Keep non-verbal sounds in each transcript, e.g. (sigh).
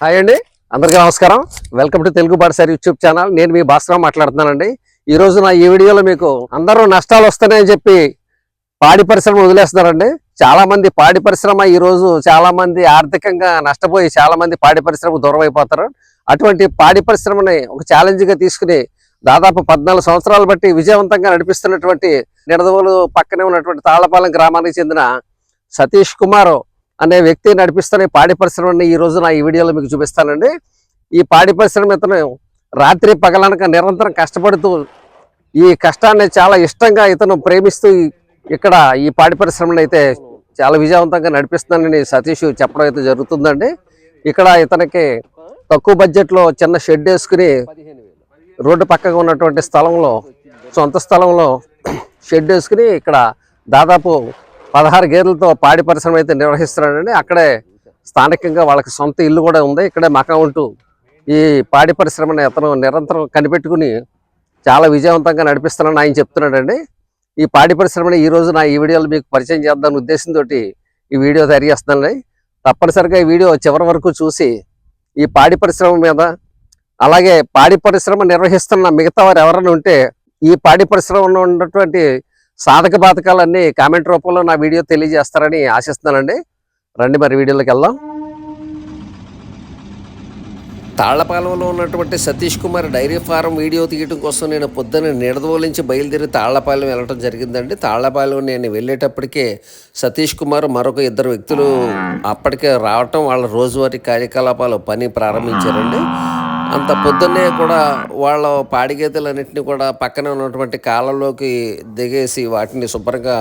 Hi అండి. అందరికీ నమస్కారం. వెల్కమ్ టు తెలుగు బాడసారి యూట్యూబ్ ఛానల్ నేను మీ భాస్కర్ మాట్లాడుతున్నానండి. ఈ రోజు నా ఈ వీడియోలో మీకు అందరూ నష్టాలు వస్తున్నాయని చెప్పి పాడి పరిశ్రమ వదిలేస్తున్నారండి. చాలామంది పాడి పరిశ్రమ ఈ రోజు ఆర్థికంగా నష్టపోయి చాలామంది పాడి పరిశ్రమ దూరం అయిపోతారు అటువంటి పాడి పరిశ్రమని ఒక ఛాలెంజ్గా తీసుకుని దాదాపు పద్నాలుగు సంవత్సరాలు బట్టి విజయవంతంగా నడిపిస్తున్నటువంటి నిడదవోలు పక్కనే ఉన్నటువంటి తాళ్ళపాలెం గ్రామానికి చెందిన సతీష్ కుమార్ అనే వ్యక్తి నడిపిస్తున్న ఈ పాడి పరిశ్రమని ఈ రోజు నా ఈ వీడియోలో మీకు చూపిస్తానండి. ఈ పాడి పరిశ్రమ ఇతను రాత్రి పగలనక నిరంతరం కష్టపడుతూ ఈ కష్టాన్ని చాలా ఇష్టంగా ఇతను ప్రేమిస్తూ ఇక్కడ ఈ పాడి పరిశ్రమను అయితే చాలా విజయవంతంగా నడిపిస్తున్నానని సతీష్ చెప్పడం అయితే జరుగుతుందండి. ఇక్కడ ఇతనికి తక్కువ బడ్జెట్లో చిన్న షెడ్ వేసుకుని రోడ్డు పక్కగా ఉన్నటువంటి స్థలంలో సొంత స్థలంలో షెడ్ వేసుకుని ఇక్కడ దాదాపు పదహారు గేర్లతో పాడి పరిశ్రమ అయితే నిర్వహిస్తున్నాడండి. అక్కడే స్థానికంగా వాళ్ళకి సొంత ఇల్లు కూడా ఉంది. ఇక్కడే మకా ఉంటూ ఈ పాడి పరిశ్రమని అతను నిరంతరం కనిపెట్టుకుని చాలా విజయవంతంగా నడిపిస్తున్నానని ఆయన చెప్తున్నాడండి. ఈ పాడి పరిశ్రమని ఈ రోజు నా ఈ వీడియోలో మీకు పరిచయం చేద్దాం ఉద్దేశంతో ఈ వీడియో తయారు చేస్తున్నానండి. తప్పనిసరిగా ఈ వీడియో చివరి వరకు చూసి ఈ పాడి పరిశ్రమ మీద అలాగే పాడి పరిశ్రమ నిర్వహిస్తున్న మిగతా వారు ఎవరైనా ఉంటే ఈ పాడి పరిశ్రమలో ఉన్నటువంటి సాధక బాధకాలన్నీ కామెంట్ రూపంలో నా వీడియో తెలియజేస్తారని ఆశిస్తున్నానండి. రండి మరి వీడియోలోకి వెళ్దాం. తాళ్ళపాలెంలో ఉన్నటువంటి Satish Kumar dairy farm video తీయడం కోసం నేను పొద్దున్న నిడదవోలించి బయలుదేరి తాళ్ళపాలెం వెళ్ళడం జరిగిందండి. తాళ్ళపాలెం నేను వెళ్ళేటప్పటికే సతీష్ కుమార్ మరొక ఇద్దరు వ్యక్తులు అప్పటికే రావటం వాళ్ళ రోజువారీ కార్యకలాపాలు పని ప్రారంభించారండి. అంత పొద్దున్నే కూడా వాళ్ళ పాడిగేదలన్నింటినీ కూడా పక్కన ఉన్నటువంటి కాలంలోకి దిగేసి వాటిని శుభ్రంగా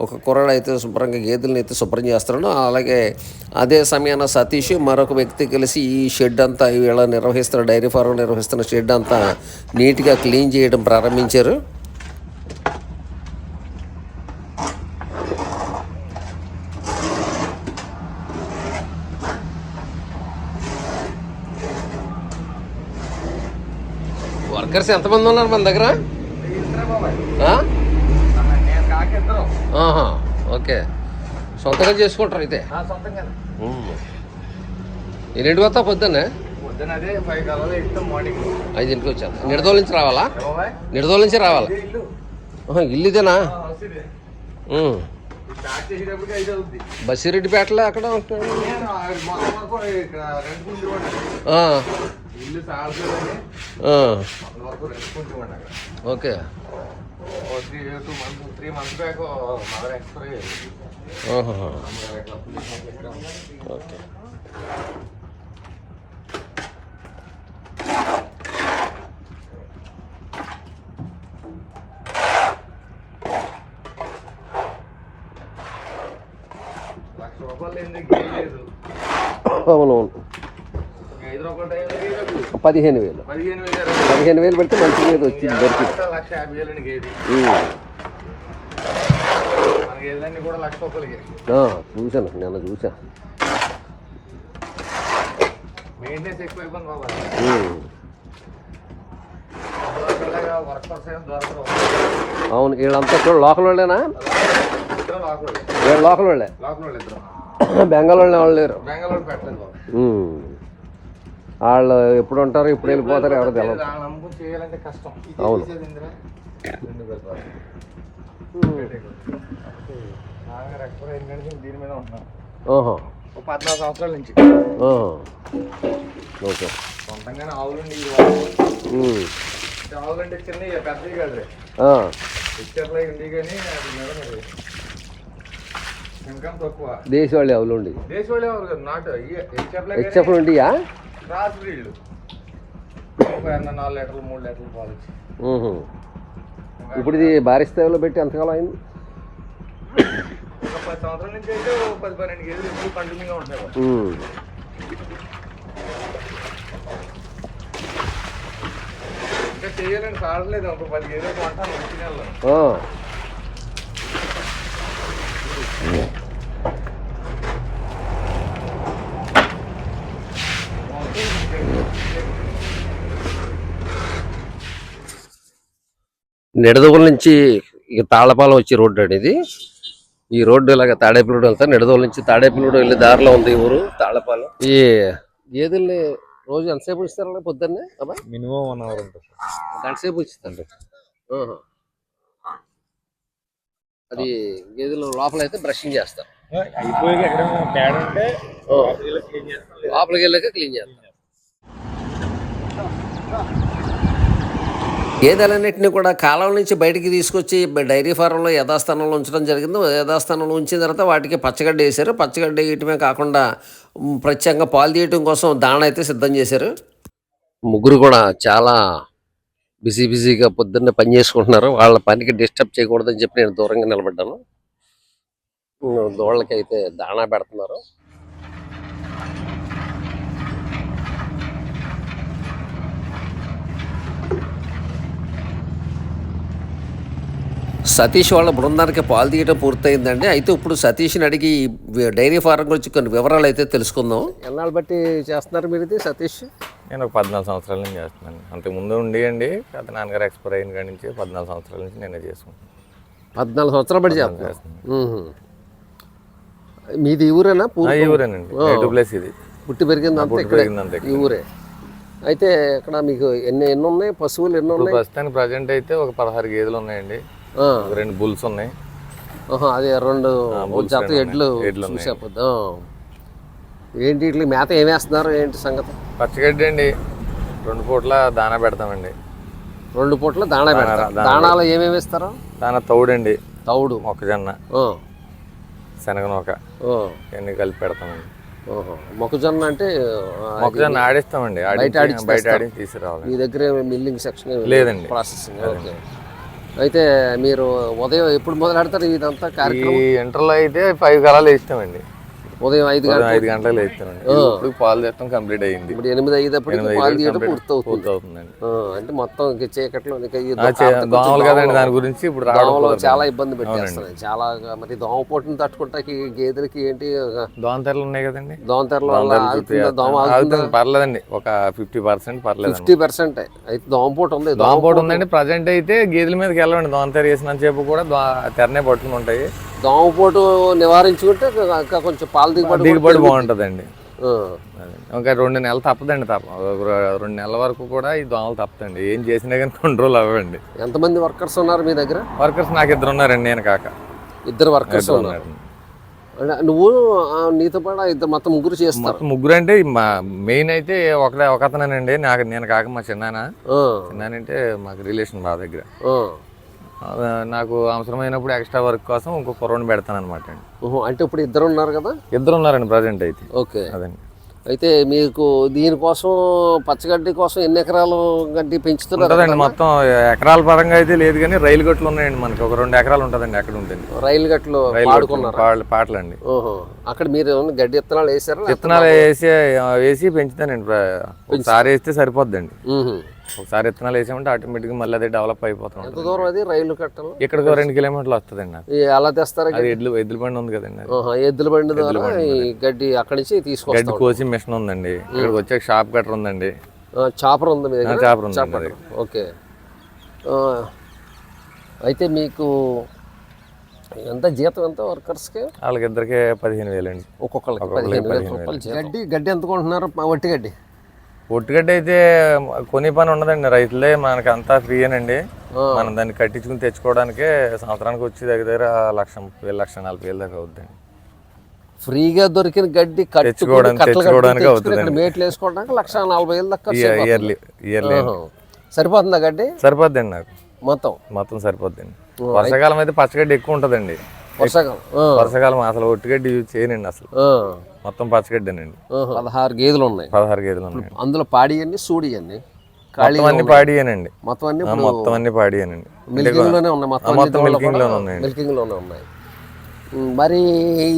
ఒక కుర్రాడు అయితే శుభ్రంగా గేదెలను అయితే శుభ్రం చేస్తున్నాడు అలాగే అదే సమయాన సతీష్ మరొక వ్యక్తి కలిసి ఈ షెడ్ అంతా వీళ్ళ నిర్వహిస్తున్న డైరీ ఫారం నిర్వహిస్తున్న షెడ్ అంతా నీట్గా క్లీన్ చేయడం ప్రారంభించారు. వర్కర్స్ ఎంతమంది ఉన్నారు మన దగ్గర? ఓకే. సొంతంగా చేసుకుంటారు అయితే. ఎన్నింటి వస్తా పొద్దున్నే? ఐదింటికి వచ్చాను నిడదోల నుంచి రావాలా? నిడదోల నుంచి రావాలా? ఇల్లు. ఇదేనా? బసిరెడ్డిపేటలో అక్కడ ఉంటాడు నేను ఆ మొత్తం వరకు ఇక్కడ రెంట్ కుంటుండే ఆ, ఇల్లు సాల్సని ఆ, మొత్తం వరకు రెంట్ కుంటుండే అక్కడ okay oh three two months three months back mother expire అయ్యేది ఆహా, అమ్మగారు ఇట్లా పులిస్ ఇక్కడ ఉంది. ఓకే లక్ష రూపాయలు ఏంది గేమ్ లేదు అవునవును పదిహేను వేలు. పదిహేను వేలు పెడితే మంచి మీద వచ్చింది దొరికింది. కూడా చూశాను నిన్న చూసా అవును వీళ్ళంతా చూడు లోకల్ వాళ్ళేనా? వీళ్ళు. లోకల్ వాళ్ళే. వాళ్ళే వాళ్ళు లేరు బెంగళూరు పెట్టలేదు బాబు ఉమ్. వాళ్ళు ఎప్పుడు ఉంటారు ఇప్పుడు వెళ్ళిపోతారు ఎవరు తెలియదు అవును. ఓహో. పద్నాలుగు సంవత్సరాల నుంచి. ఓహో. ఓకే. సొంతంగానే ఆవులండి ఆవులంటే చిన్న పెద్దవి కాదు ఆ, పిక్చర్లో ఉంది కానీ అది ఇన్కమ్ తక్కువ. దేశీ వాళ్ళు ఎవరు ఉండి దేశ వాళ్ళు ఎవరు కాదు నాటు హెచ్ఎఫ్లో హెచ్ఎఫ్ ఉండియా? క్రాస్ బ్రీడ్లు ఒక నాలుగు లీటర్లు మూడు లీటర్లు పాలు వచ్చి. ఇప్పుడు ఇది భారీ స్థాయిలో పెట్టి ఎంతకాలం అయింది ఒక పది సంవత్సరాల నుంచి అయితే ఓ పది పన్నెండు కేజీలు ఇప్పుడు కంటిన్యూగా ఉంటాయి బాబు. ఉమ్. ఇంకా చేయాలని సాడలేదు ఒక పది కేజీలు కొంటాను వచ్చి నెలలో ఆ. నిడదవుల నుంచి ఇక తాళ్ళపాలెం వచ్చే రోడ్డు అండి ఇది. ఈ రోడ్డు ఇలాగ తాడేపల్లిగూడ వెళ్తా నిడదవుల నుంచి తాడేపల్లిగూడ వెళ్ళే దారిలో ఉంది ఊరు తాళ్ళపాలెం ఈ గేదెల్ని రోజు ఎంతసేపు ఉంచుతారండి పొద్దున్నే? మినిమం వన్ అవర్ ఉంటుంది. గంట సేపు ఆహా. అది గేదెలు లోపల అయితే బ్రషింగ్ చేస్తారు. అయిపోయి ఎక్కడ పేడ ఉంటే ఓ. లోపలికి వెళ్ళాక క్లీన్ చేస్తారు గేదెలన్నింటినీ కూడా కాలం నుంచి బయటికి తీసుకొచ్చి డైరీ ఫారంలో యథాస్థానంలో ఉంచడం జరిగింది యథాస్థానంలో ఉంచిన తర్వాత వాటికి పచ్చగడ్డ వేశారు. పచ్చగడ్డ వేయటమే కాకుండా ప్రత్యేకంగా పాలు తీయటం కోసం దాణ అయితే సిద్ధం చేశారు. ముగ్గురు కూడా చాలా బిజీ బిజీగా పొద్దున్నే పని చేసుకుంటున్నారు. వాళ్ళ పనికి డిస్టర్బ్ చేయకూడదని చెప్పి నేను దూరంగా నిలబడ్డాను. దోళ్ళకైతే అయితే దాణా పెడుతున్నారు. సతీష్ వాళ్ళ బృందానికి పాలు తీయడం పూర్తయిందండి. అయితే ఇప్పుడు సతీష్ని అడిగి డైరీ ఫారం గురించి కొన్ని వివరాలు అయితే తెలుసుకుందాం. ఎన్నాళ్ళు బట్టి చేస్తున్నారు మీరు ఇది సతీష్? నేను ఒక పద్నాలుగు సంవత్సరాల నుంచి చేస్తున్నాను. అంతకు ముందు ఉండి గత నాన్నగారు ఎక్స్పైర్ అయిన కాడి నుంచి పద్నాలుగు సంవత్సరాల నుంచి నేనే చేసుకుంటాను పద్నాలుగు సంవత్సరాలు బట్టి చేస్తున్నాను. మీది ఈ ఊరేనా? ఈ ఊరేనండి. ప్లేస్ ఇది. పుట్టి పెరిగింది అంతా ఇక్కడే. పెరిగిందంతా ఈ ఊరే. అయితే ఇక్కడ మీకు ఎన్ని ఎన్ని ఉన్నాయి? పశువులు ఎన్ని ఉన్నాయి? ప్రస్తుతానికి ప్రజెంట్ అయితే ఒక పదహారు గేదెలు ఉన్నాయండి. రెండు బుల్స్ ఉన్నాయి. అదే రెండు జత ఎడ్లు ఉన్నాయి. ఎడ్లు ఉన్నాయి. చూసా పొద్దు. ఆ. ఏంటి ఇట్లా మేత ఏం వేస్తున్నారు? ఏంటి సంగతి? పచ్చగడ్డి అండి. రెండు పూట్ల దానా పెడతామండి. రెండు పూట్ల దాణా పెడతారు. దాణా దాణాలో ఏమేమి ఇస్తారు దానా తౌడండి తౌడు. మొక్కజొన్న. శనగ నూక ఇవన్నీ కలిపి పెడతామండి. ఓహో. మొక్కజొన్న అంటే మొక్కజొన్న ఆడిస్తామండి. బయట. ఆడించి తీసుకురావాలి. మీ దగ్గర మిల్లింగ్ సెక్షన్ లేదండి. Processing okay. అయితే మీరు ఉదయం ఎప్పుడు మొదలు పెడతారు ఇదంతా ఈ కార్యక్రమం? ఇంటర్లో అయితే ఫైవ్ కలాలు వేస్తామండి. ఉదయం ఐదు ఐదు గంటలకు ఇప్పుడు పాలు తెస్తాం కంప్లీట్ అయింది ఇప్పుడు ఎనిమిది అయ్యేటప్పటికి ఎనిమిది పాలు తీయడం పూర్తవుతుందండి. ఆ, అంటే మొత్తం చీకట్లో దోమలు కదండి దాని గురించి ఇప్పుడు దోమలు. చాలా ఇబ్బంది పెట్టేస్తున్నాయి. చాలా మరి దోమ పోటుని తట్టుకుంటాకి గేదెలకి ఏంటి దోమ తెరలు ఉన్నాయి కదండి. దోమ తెరల వల్ల దోమ పర్లేదండి. ఒక ఫిఫ్టీ పర్సెంట్ పర్లేదు ఫిఫ్టీ పర్సెంట్. అయితే దోమ పోటు ఉంది. దోమ పోటు ఉందండి. ప్రజెంట్ అయితే గేదెల మీదకి వెళ్ళండి దోమ తెర వేసినంత సేపు కూడా తెరనే పట్టుకుని ఉంటాయి. దోమ పోటు నివారించుకుంటే ఇంకా కొంచెం పాలు దిగుబడి దిగుబడి బాగుంటుందండి. ఇంకా రెండు నెలలు తప్పదండి తప్ప రెండు నెలల వరకు కూడా ఈ దోమలు తప్పదండి. ఏం చేసినా కానీ కంట్రోల్ అవ్వండి. ఎంతమంది వర్కర్స్ ఉన్నారు మీ దగ్గర? వర్కర్స్ నాకు ఇద్దరు ఉన్నారండి నేను కాక. ఇద్దరు వర్కర్స్ ఉన్నారు. నువ్వు నీతో పాటు ఇద్దరు మొత్తం ముగ్గురు చేస్తారు. ముగ్గురు అంటే మా మెయిన్ అయితే ఒకటే ఒకతనేనండి. నాకు నేను కాక మా చిన్నాన. ఆ, చిన్నాన అంటే మాకు రిలేషన్ బాగా దగ్గర. నాకు అవసరమైనప్పుడు ఎక్స్ట్రా వర్క్ కోసం ఇంకో కుర్రోని పెడతాను అనమాట అండి. ఓహో, అంటే ఇప్పుడు ఇద్దరు ఉన్నారు కదా? ఇద్దరు ఉన్నారండి ప్రజెంట్ అయితే. ఓకే. అదండి. అయితే మీకు దీనికోసం పచ్చగడ్డి కోసం ఎన్ని ఎకరాలు గడ్డి పెంచుతున్నారు మొత్తం ఎకరాల పరంగా అయితే లేదు కానీ రైలు గట్లు ఉన్నాయండి మనకి. ఒక రెండు ఎకరాలు ఉంటుందండి అక్కడ ఉంటుంది రైలు గట్లు పాటలు పాటలండి. ఓహో అక్కడ మీరు గడ్డి విత్తనాలు వేసారా? విత్తనాలు వేసి వేసి పెంచుతానండి. ఒకసారి వేస్తే సరిపోద్దండి. ఒకసారి విత్తనాలు వేసామంటే ఆటోమేటిక్గా మళ్ళీ అదే డెవలప్ అయిపోతాం ఎంత దూరం అది? రైలు కట్టలు? ఇక్కడికి రెండు కిలోమీటర్లు వస్తుందండి నాకు ఈ ఎలా తెస్తారా అది ఎడ్లు ఎద్దుల బండి ఉంది కదండి ఎద్దుల బండి గడ్డి అక్కడి నుంచి గడ్డి తీసుకొస్తాం కోసి మిషన్ ఉందండి. ఇక్కడికి వచ్చాక షాప్ కట్టర్ ఉందండి. చాపర్ ఉంది మీ దగ్గర? చాపర్ అది. ఓకే. అయితే మీకు ఎంత జీతం ఎంత వర్కర్స్కి? వాళ్ళకి ఇద్దరికి పదిహేను వేలండి. ఒక్కొక్కరికి ఒక్కొక్కరికి పదిహేను వేల రూపాయలు. గడ్డి గడ్డి ఎంత కొంటున్నారు? వట్టి గడ్డి? ఒట్టుగడ్డ అయితే కొని పని ఉండదండి. రైతులే మనకి అంతా ఫ్రీయేనండి. మనం దాన్ని కట్టించుకుని తెచ్చుకోవడానికే సంవత్సరానికి వచ్చి దగ్గర దగ్గర లక్ష ముప్పై లక్ష నలభై వేలు దాకా అవుద్దండి. ఫ్రీగా దొరికిన గడ్డి తెచ్చుకోవడానికి- తెచ్చుకోవడానికి తెచ్చుకుని ఇక్కడ అవుతుందండి. మేట్లు వేసుకోవడానికి లక్ష నలభై వేలు దాకా ఖర్చు అయిపోతుంది. Yearly yearly. సరిపోతుందా గడ్డి? సరిపోద్దండి నాకు. మొత్తం? మొత్తం సరిపోద్దండి. వర్షాకాలం అయితే పచ్చగడ్డి ఎక్కువ ఉంటుందండి. వర్షాకాలం వర్షాకాలం అసలు ఒట్టుగడ్డి యూజ్ చేయనండి అసలు. మొత్తం పచ్చగడ్డేనండి. పదహారు గేదెలు ఉన్నాయి పదహారు గేదెలు ఉన్నాయండి అందులో పాడి అన్ని సూడి అన్ని మొత్తం అన్ని పాడియేనండి. మొత్తం అన్ని మొత్తం అన్ని పాడియేనండి. మిల్కింగ్లోనే ఉన్నాయి మొత్తం మిల్కింగ్లోనే ఉన్నాయండి మిల్కింగ్లోనే ఉన్నాయి. మరి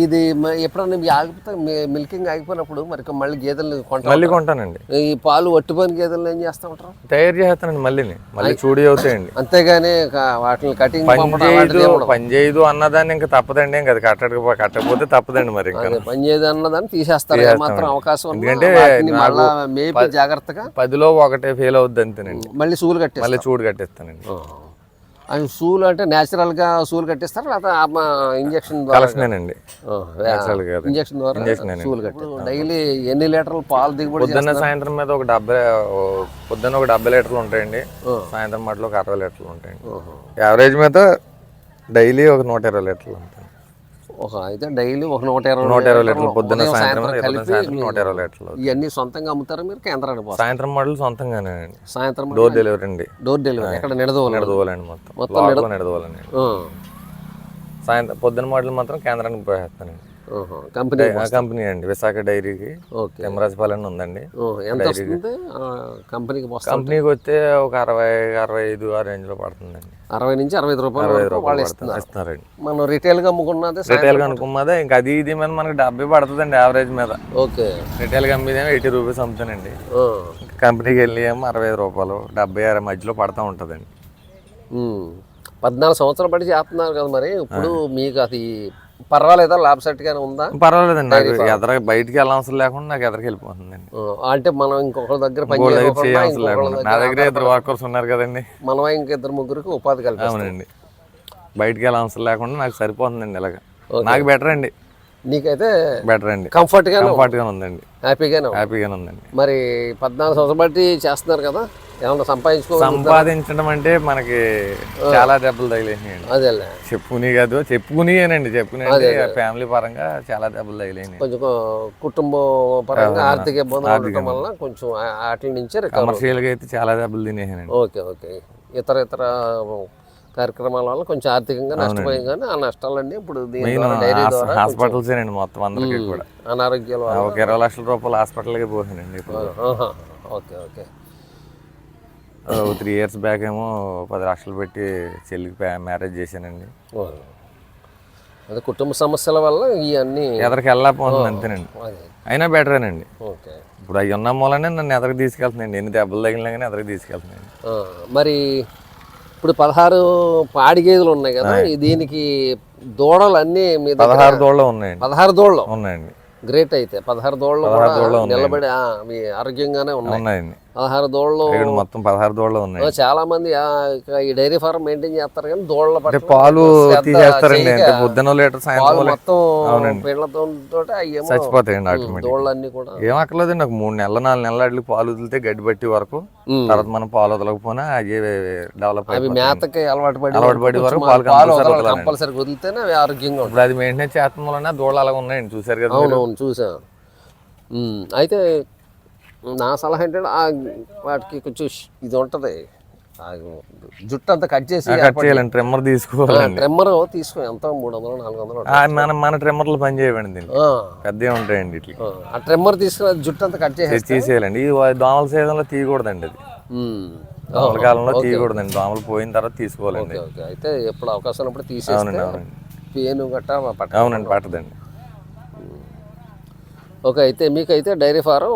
ఇది ఎప్పుడన్నా ఆగిపోతే మిల్కింగ్ ఆగిపోయినప్పుడు మరి మళ్ళీ గేదెలు మళ్ళీ కొంటానండి. ఈ పాలు ఒట్టిపోయిన గేదెలు ఏం చేస్తా ఉంటారు? తయారు చేస్తానండి మళ్ళీని. మళ్ళీ చూడి అవుతాయండి. అంతేగాని వాటిని కటింగ్ పని పంపడం చేయదు అలాంటిది ఏం ఉండదు. పని చేయదు అన్నదాన్ని ఇంకా తప్పదండి ఇంకా అది కట్టక కట్టకపోతే తప్పదండి మరి ఇంకా. అదే పని చేయదు అన్నదాన్ని తీసేస్తారు. ఏమాత్రం అవకాశం ఎందుకంటే మళ్ళా మేపి జాగ్రత్తగా పదిలో ఒకటే ఫెయిల్ అవుద్ది అంతేనండి. మళ్ళీ సూలు మళ్ళీ చూడు కట్టేస్తానండి. అవి సూలు అంటే natural గా సూలు కట్టిస్తారు లేకపోతే ఇంజక్షన్ ద్వారా. ఇంజక్షన్ ద్వారా. సూలు కట్టిస్తారు డైలీ ఎన్ని లీటర్లు పాలు దిగుబడి పొద్దున్న సాయంత్రం మీద ఒక డెబ్బై పొద్దున్న ఒక డెబ్బై లీటర్లు ఉంటాయండి. సాయంత్రం మట్లో ఒక అరవై లీటర్లు ఉంటాయండి ఓహో. యావరేజ్ మీద డైలీ ఒక నూట ఇరవై లీటర్లు ఉంటాయి ఒక అయితే డైలీ ఒక నూట ఇరవై నూట ఇరవై లీటర్లు పొద్దున్న సాయంత్రం నూట ఇరవై లీటర్లు ఇవన్నీ సొంతంగా అమ్ముతారా మీరు? కేంద్రానికి సాయంత్రం మడలు సొంతంగానే అండి. సాయంత్రం డోర్ డెలివరీ అండి. డోర్ డెలివరీ ఎక్కడ నిడదవలు నిడదోలండి మొత్తం. మొత్తం లోపల నిడదోలండి సాయంత్రం పొద్దున్న మడలు మాత్రం కేంద్రానికి పోయేస్తానండి. కంపెనీ కంపెనీ అండి విశాఖ డైరీకి ఓకే. తిమ్మరాజపాలెం ఉందండి. ఎంత వస్తుంది? కంపెనీకి కంపెనీకి వస్తే ఒక అరవై అరవై ఐదు ఆ రేంజ్లో పడుతుందండి. అరవై నుంచి అరవై ఐదు రూపాయలు అరవై రూపాయలు ఇస్తున్నారండి. మనం రిటైల్గా అమ్ముకున్నది రిటైల్ కనుక్కున్నదే ఇంకా అది ఇది మీద మనకి డెబ్బై పడుతుందండి యావరేజ్ మీద. ఓకే. రిటైల్ అమ్మేదేమో ఎయిటీ రూపీస్ అమ్ముతానండి. కంపెనీకి వెళ్ళి ఏమో అరవై ఐదు రూపాయలు డెబ్బై అరవై మధ్యలో పడతా ఉంటుందండి. పద్నాలుగు సంవత్సరాలు పడి చేస్తున్నారు కదా మరి. ఇప్పుడు మీకు అది పర్వాలేదా? లాభ గానే ఉందా? పర్వాలేదండి. నాకు ఎదర బయటికి వెళ్ళవసరం లేకుండా నాకు ఎదరికి వెళ్ళిపోతుందండి అంటే మనం ఇంకొకరి దగ్గర నా దగ్గర ఇద్దరు వర్కర్స్ ఉన్నారు కదండి. మనమే ఇంకిద్దరు ముగ్గురికి ఉపాధి అవునండి. బయటికి వెళ్ళవసరం లేకుండా నాకు సరిపోతుందండి ఇలాగ. నాకు బెటర్ అండి. నీకైతే బెటర్ అండి. కంఫర్ట్ గానే కంఫర్ట్గా ఉందండి హ్యాపీగానే. హ్యాపీగానే ఉందండి. మరి పద్నాలుగు సంవత్సరాలు బట్టి చేస్తున్నారు కదా? ఏమన్నా సంపాదించుకో సంపాదించడం అంటే మనకి చాలా దెబ్బలు తగిలేసినాయండి అదేలే. చెప్పుకుని కాదు చెప్పుకుని అంటే ఫ్యామిలీ పరంగా చాలా దెబ్బలు తగిలేసినాయి కొంచెం కుటుంబ పరంగా ఆర్థిక ఇబ్బందులు ఉండటం వల్ల కొంచెం వాటి నుంచి కమర్షియల్గా అయితే చాలా దెబ్బలు తినేసానండి. Okay okay. ఇతర ఇతర కార్యక్రమాల వల్ల కొంచెం ఆర్థికంగా నష్టపోయాం కానీ ఆ నష్టాలన్నీ ఇప్పుడు హాస్పిటల్స్ అండి మొత్తం అందరికీ కూడా. అనారోగ్యాల ఒక ఇరవై లక్షల రూపాయలు హాస్పిటల్కి పోసానండి ఇప్పుడు. Okay okay. Three years back ఏమో పది లక్షలు పెట్టి చెల్లికి మ్యారేజ్ చేశానండి. అదే కుటుంబ సమస్యల వల్ల ఇవన్నీ ఎదరికి వెళ్ళకపోతుంది అంతేనండి. అయినా బెటరేనండి ఓకే. ఇప్పుడు అవి ఉన్న మూలనే నన్ను ఎదరికి తీసుకెళ్తున్నాయండి. ఎన్ని దెబ్బలు తగిలినా కానీ ఎదరికి తీసుకెళ్తున్నాయండి. మరి ఇప్పుడు పదహారు పాడి గేదెలు ఉన్నాయి కదా దీనికి దూడలు అన్నీ మీ పదహారు దోళ్ళు ఉన్నాయండి. పదహారు దూడలు. ఉన్నాయండి. గ్రేట్ అయితే. పదహారు దూడలు దూడలు. నిలబడి ఆరోగ్యంగానే ఉన్నాయి. ఉన్నాయండి. పదహారు ఇక్కడ మొత్తం పదహారు దోళ్ళు ఉన్నాయి. చాలా మంది ఈ డైరీ ఫార్మ్ మెయింటైన్ చేస్తారు కానీ దూడల అంటే పట్ల పాలు తీసేస్తారండి అంటే పొద్దున లీటర్ సాయంత్రం మొత్తం అయ్యేమో చచ్చిపోతాయండి దూడలన్నీ కూడా. ఏం అక్కర్లేదండి ఒక మూడు నెలల నాలుగు నెలల వాటికి పాలు వదిలితే గడ్డి పట్టి వరకు. తర్వాత మనం పాలు వదలకపోయినా అవి డెవలప్ అవి మేతకి అలవాటు పడి అలవాటు పడి వరకు పాలు పాలు కంపల్సరీ వదిలితేనే అవి ఆరోగ్యంగా ఇప్పుడు అది మెయింటెనెన్స్ చేస్తాం వలన దూడలు అలాగ ఉన్నాయండి చూసారు కదా చూసాను అయితే నా సలహా ఏంటంటే ఆ వాటికి కొంచెం ఇది ఉంటుంది. ఆ జుట్టు అంతా కట్ చేసి కట్ చేయాలండి ట్రిమ్మర్ తీసుకోవాలండి ట్రెమ్మర్ తీసుకో ఎంత? మూడు వందలు నాలుగు వందలు మన మన ట్రిమ్మర్లు పని చేయవండి దీన్ని. ఆ, పెద్దవి ఉంటాయండి ఇట్లా ఆ, ట్రెమ్మర్ తీసుకుని జుట్టు అంతా కట్ చేసేసి తీసేయాలండి. ఇది దోమల సీజన్లో తీయకూడదండి అది. దోమల కాలంలో తీయకూడదండి. దోమలు పోయిన తర్వాత తీసుకోవాలండి. అయితే ఎప్పుడు అవకాశం ఉన్నప్పుడు తీసేస్తే అవునండి పేను గట్టా పట్ట అవునండి పట్టదండి. ఓకే అయితే మీకైతే డైరీ ఫారం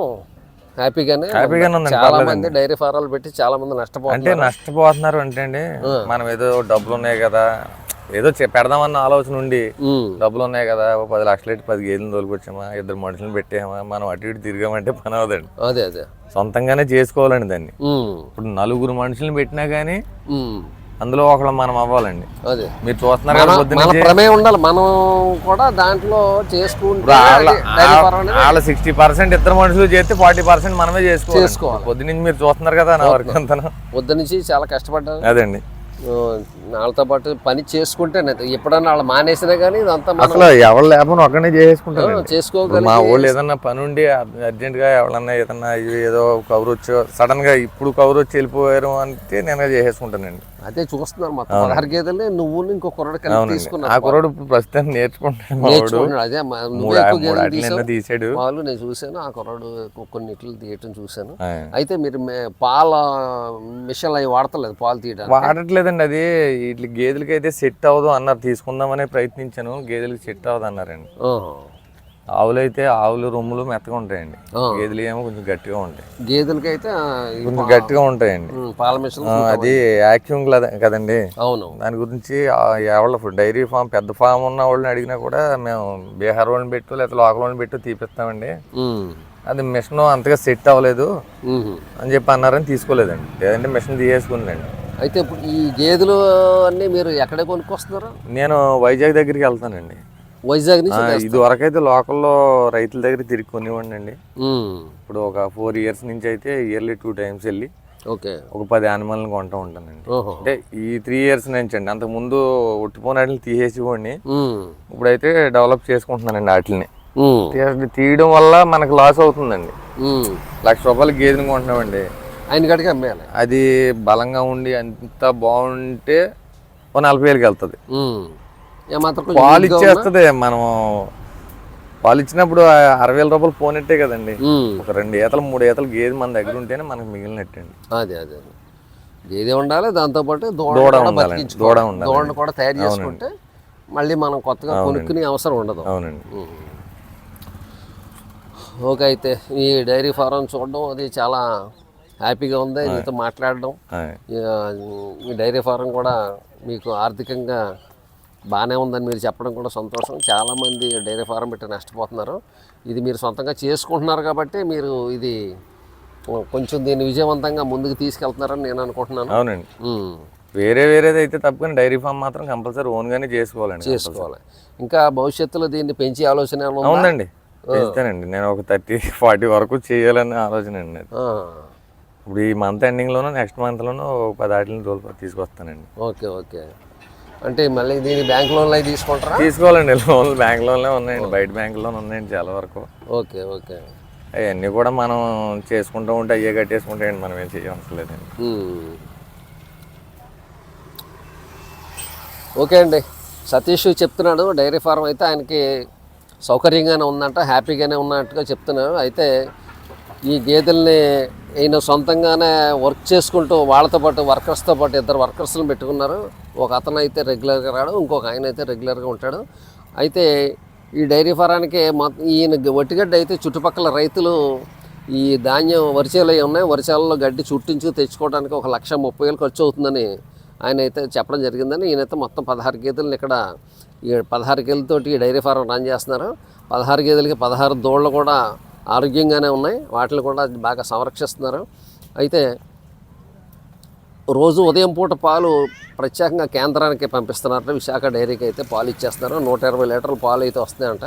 హ్యాపీగానే హ్యాపీగానే ఉందండి చాలా మంది డైరీ ఫారాలు పెట్టి చాలా మంది నష్టపోతున్నారు. అంటే నష్టపోతున్నారు అంటే అండి మనం ఏదో డబ్బులు ఉన్నాయి కదా ఏదో పెడదామన్న ఆలోచన ఉండి డబ్బులు ఉన్నాయి కదా పది లక్షలు పెట్టి పది గేదెలు తోలుకొచ్చామా ఇద్దరు మనుషులను పెట్టామా మనం అటు ఇటు తిరిగామంటే పని అవదండి అదే అదే. సొంతంగానే చేసుకోవాలండి దాన్ని. ఇప్పుడు నలుగురు మనుషులను పెట్టినా కానీ ఉమ్, అందులో ఒకళ్ళు మనం అవ్వాలండి. అదే. మీరు చూస్తున్నారు కదా మన ప్రమేయం ఉండాలి. మనం కూడా దాంట్లో చేసుకుంటే వాళ్ళ సిక్స్టీ పర్సెంట్ ఇద్దరు మనుషులు చేస్తే ఫార్టీ పర్సెంట్ మనమే చేసుకోవాలి. చేసుకోవాలి. పొద్దు నుంచి మీరు చూస్తున్నారు కదా నా వర్క్ అంతా. పొద్దు నుంచి చాలా కష్టపడ్డారు. అదండి. వాళ్ళతో పాటు పని చేసుకుంటే ఎప్పుడన్నా వాళ్ళు మానేసినా కానీ ఇదంతా అసలు ఎవరు లేకపోయినా ఒక్కనే చేసుకుంటారు చేసుకోగలిగి మా వాళ్ళు ఏదన్నా పని ఉండి అర్జెంట్గా ఎవరన్నా ఏదన్నా ఏదో కవర్ వచ్చో సడన్గా ఇప్పుడు కవర్ వచ్చి వెళ్ళిపోయారు అంటే నేను చేసుకుంటానండి. అదే చూస్తున్నారు మొత్తం పదహారు గేదెలు నువ్వు ఇంకో కుర్రాడు కలిపి అవునండి. తీసుకున్నావు ఆ కుర్రోడు ఇప్పుడు ప్రస్తుతానికి నేర్చుకుంటాను మా వాడు. నేర్చుకున్నాడు అదే నువ్వే తీసాడు. వాళ్ళు నేను చూశాను ఆ కుర్రాడు కొన్ని ఇట్లు తీయటం చూశాను. అయితే మీరు పాల మిషన్లు అవి వాడతలేదు పాలు తీయడానికి? వాడట్లేదండి అది ఇట్లా గేదెలకి అయితే సెట్ అవ్వదు అన్నారు తీసుకుందామని ప్రయత్నించాను గేదెలకి సెట్ అవ్వదు అన్నారండి. ఆవులు అయితే ఆవులు రొమ్ములు మెత్తగా ఉంటాయండి. గేదెలు ఏమో కొంచెం గట్టిగా ఉంటాయి. గేదెలకైతే ఆ, ఈ కొంచెం గట్టిగా ఉంటాయండి. పాల మిషన్ అది యాక్టింగ్ కదండి. అవును. దాని గురించి ఎవరి డైరీ ఫామ్ పెద్ద ఫామ్ ఉన్న వాళ్ళని అడిగినా కూడా మేము బీహార్ వాళ్ళని పెట్టు లేకపోతే లోకల్ వాళ్ళని పెట్టు తీపిస్తామండి. అది మిషన్ అంతగా సెట్ అవ్వలేదు. అని చెప్పి అన్నారని తీసుకోలేదండి. లేదంటే మిషన్ తీసేసుకుందండి అయితే ఇప్పుడు ఈ గేదెలు అన్నీ మీరు ఎక్కడే కొనుక్కొస్తున్నారు? నేను వైజాగ్ దగ్గరికి వెళ్తానండి. వైజాగ్ నుంచి ఇది వరకైతే లోకల్లో రైతుల దగ్గర తిరిగి కొనివ్వండి అండి ఇప్పుడు ఒక ఫోర్ ఇయర్స్ నుంచి అయితే ఇయర్లీ టూ టైమ్స్ వెళ్ళి ఓకే. ఒక పది యానిమల్ని కొంటూ ఉంటానండి. అంటే ఈ త్రీ ఇయర్స్ నుంచి అండి అంతకుముందు ఒట్టిపోయినట్లు తీసేసి ఇవ్వండి ఉమ్, ఇప్పుడైతే డెవలప్ చేసుకుంటున్నానండి వాటిని తీయడం వల్ల మనకు లాస్ అవుతుందండి. లక్ష రూపాయలు గేదెని కొంటున్నామండి. ఆయన గడికి అమ్మేయాలి. అది బలంగా ఉండి అంత బాగుంటే ఓ నలభై వేలకి వెళ్తుంది. పాలు ఇచ్చేస్తుంది మనం. పాలు ఇచ్చినప్పుడు అరవై వేల రూపాయలు పోనట్టే కదండి. ఒక రెండు ఈతలు మూడు ఈతలు గేదె మన దగ్గర ఉంటేనే మనకు మిగిలినట్టండి అదే అదే అదే. గేదె ఉండాలి దాంతోపాటు దూడ దూడ. దూడ ఉండాలి. దూడను కూడా తయారు చేసుకుంటే మళ్ళీ మనం కొత్తగా కొనుక్కునే అవసరం ఉండదు. అవునండి. ఓకే అయితే ఈ డైరీ ఫారం చూడడం అది చాలా హ్యాపీగా ఉంది. మీతో మాట్లాడడం. ఈ డైరీ ఫారం కూడా మీకు ఆర్థికంగా బాగానే ఉందని మీరు చెప్పడం కూడా సంతోషం. చాలామంది డైరీ ఫారం పెట్టి నష్టపోతున్నారు. ఇది మీరు సొంతంగా చేసుకుంటున్నారు కాబట్టి మీరు ఇది కొంచెం దీన్ని విజయవంతంగా ముందుకు తీసుకెళ్తున్నారని నేను అనుకుంటున్నాను. అవునండి. వేరే వేరేది అయితే తప్పని డైరీ ఫామ్ మాత్రం కంపల్సరీ ఓన్గానే చేసుకోవాలండి చేసుకోవాలి. ఇంకా భవిష్యత్తులో దీన్ని పెంచే ఆలోచన ఏమైనా ఉందా? అవునండి. చేస్తానండి. నేను ఒక థర్టీ ఫార్టీ వరకు చేయాలనే ఆలోచన అండి ఇప్పుడు ఈ మంత్ ఎండింగ్లోనూ నెక్స్ట్ మంత్లోనూ ఒక పది ఆటలను తీసుకొస్తానండి. Okay okay. అంటే మళ్ళీ దీన్ని బ్యాంక్ లోన్లు అవి తీసుకుంటారా? తీసుకోవాలండి. (laughs) లోన్లు బ్యాంక్ లోన్లే ఉన్నాయండి. బయట బ్యాంక్ లోన్ ఉన్నాయండి చాలా వరకు. Okay okay. అవన్నీ కూడా మనం చేసుకుంటూ ఉంటే అయ్యే కట్టేసుకుంటాయండి మనం ఏం చేయవలసిన లేదండి. ఓకే అండి. సతీష్ చెప్తున్నాడు. డైరీ ఫారం అయితే ఆయనకి సౌకర్యంగానే ఉందంట హ్యాపీగానే ఉన్నట్టుగా చెప్తున్నారు. అయితే ఈ గేదెల్ని ఈయన సొంతంగానే వర్క్ చేసుకుంటూ వాళ్ళతో పాటు వర్కర్స్తో పాటు ఇద్దరు వర్కర్స్ని పెట్టుకున్నారు. ఒక అతను అయితే రెగ్యులర్గా రాడు ఇంకొక ఆయన అయితే రెగ్యులర్గా ఉంటాడు. అయితే ఈ డైరీ ఫారానికి మొత్తం ఈయన వట్టిగడ్డ అయితే చుట్టుపక్కల రైతులు ఈ ధాన్యం వరిచేలు ఉన్నాయి. వరిచేలలో గడ్డి చుట్టించి తెచ్చుకోవడానికి ఒక లక్ష ముప్పై వేలు ఖర్చు అవుతుందని ఆయన అయితే చెప్పడం జరిగిందని ఈయనైతే మొత్తం పదహారు గేదెలను ఇక్కడ ఈ పదహారు గేదెలతోటి ఈ డైరీ ఫారం రన్ చేస్తున్నారు. పదహారు గేదెలకి పదహారు దోళ్ళు కూడా ఆరోగ్యంగానే ఉన్నాయి. వాటిని కూడా బాగా సంరక్షిస్తున్నారు. అయితే రోజు ఉదయం పూట పాలు ప్రత్యేకంగా కేంద్రానికి పంపిస్తున్నారట. విశాఖ డైరీకి అయితే పాలు ఇచ్చేస్తున్నారు. నూట ఇరవై లీటర్ల పాలు అయితే వస్తాయంట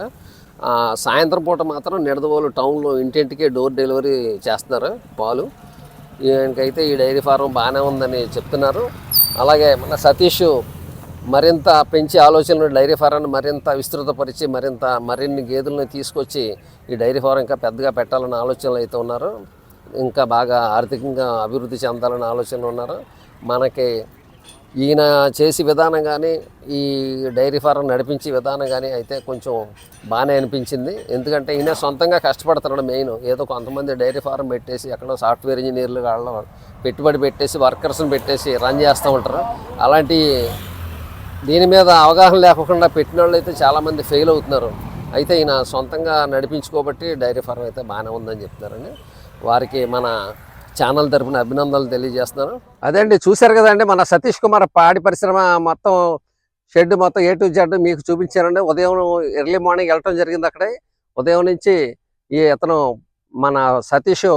సాయంత్రం పూట మాత్రం నిడదవోలు టౌన్లో ఇంటింటికే డోర్ డెలివరీ చేస్తున్నారు పాలు. ఈయనకైతే ఈ డైరీ ఫారం బాగానే ఉందని చెప్తున్నారు. అలాగే మన సతీష్ మరింత పెంచే ఆలోచనలు డైరీ ఫారాన్ని మరింత విస్తృతపరిచి మరింత మరిన్ని గేదెలను తీసుకొచ్చి ఈ డైరీ ఫారం ఇంకా పెద్దగా పెట్టాలన్న ఆలోచనలు అయితే ఉన్నారు. ఇంకా బాగా ఆర్థికంగా అభివృద్ధి చెందాలని ఆలోచనలు ఉన్నారు? మనకి ఈయన చేసి విధానం కానీ ఈ డైరీ ఫారం నడిపించే విధానం కానీ అయితే కొంచెం బాగానే అనిపించింది. ఎందుకంటే ఈయన సొంతంగా కష్టపడుతున్నాడు మెయిన్. ఏదో కొంతమంది డైరీ ఫారం పెట్టేసి ఎక్కడో సాఫ్ట్వేర్ ఇంజనీర్లు వాళ్ళు పెట్టుబడి పెట్టేసి వర్కర్స్ని పెట్టేసి రన్ చేస్తూ ఉంటారు. అలాంటి దీని మీద అవగాహన లేకుండా పెట్టిన వాళ్ళు అయితే చాలామంది ఫెయిల్ అవుతున్నారు. అయితే ఈయన సొంతంగా నడిపించుకోబట్టి డైరీ ఫారం అయితే బాగానే ఉందని చెప్తున్నారండి. వారికి మన ఛానల్ తరపున అభినందనలు తెలియజేస్తున్నాను. అదే అండి చూశారు కదండి మన సతీష్ కుమార్ పాడి పరిశ్రమ మొత్తం షెడ్ మొత్తం ఏ టు జెడ్ మీకు చూపించారండి. ఉదయం ఎర్లీ మార్నింగ్ వెళ్ళటం జరిగింది అక్కడే. ఉదయం నుంచి ఈ అతను మన సతీష్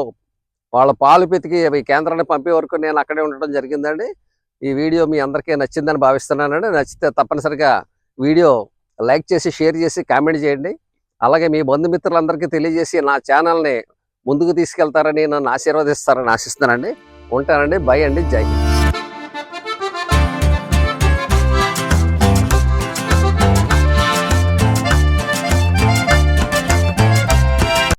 వాళ్ళ పాలు పితికి కేంద్రాన్ని పంపే వరకు నేను అక్కడే ఉండటం జరిగిందండి. ఈ వీడియో మీ అందరికీ నచ్చిందని భావిస్తున్నానండి. నచ్చితే తప్పనిసరిగా వీడియో లైక్ చేసి షేర్ చేసి కామెంట్ చేయండి. అలాగే మీ బంధుమిత్రులందరికీ తెలియజేసి నా ఛానల్ని ముందుకు తీసుకెళ్తారని నన్ను ఆశీర్వదిస్తారని ఆశిస్తున్నానండి. ఉంటానండి. బై అండి. జై